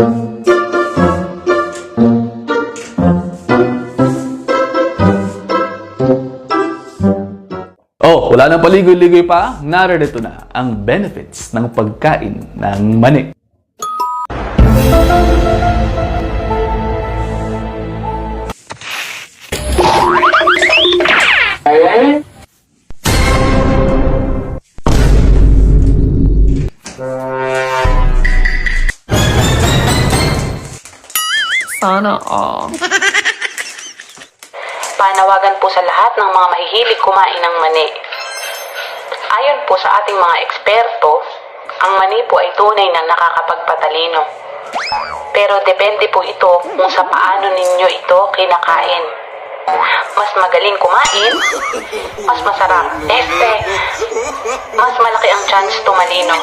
Oh, wala nang paligoy-ligoy pa, narito na ang benefits ng pagkain ng mani. Sana all. Panawagan po sa lahat ng mga mahihilig kumain ng mani. Ayon po sa ating mga eksperto, ang mani po ay tunay na nakakapagpatalino. Pero depende po ito kung sa paano ninyo ito kinakain. Mas magaling kumain, mas masarap. Este, mas malaki ang chance tumalino.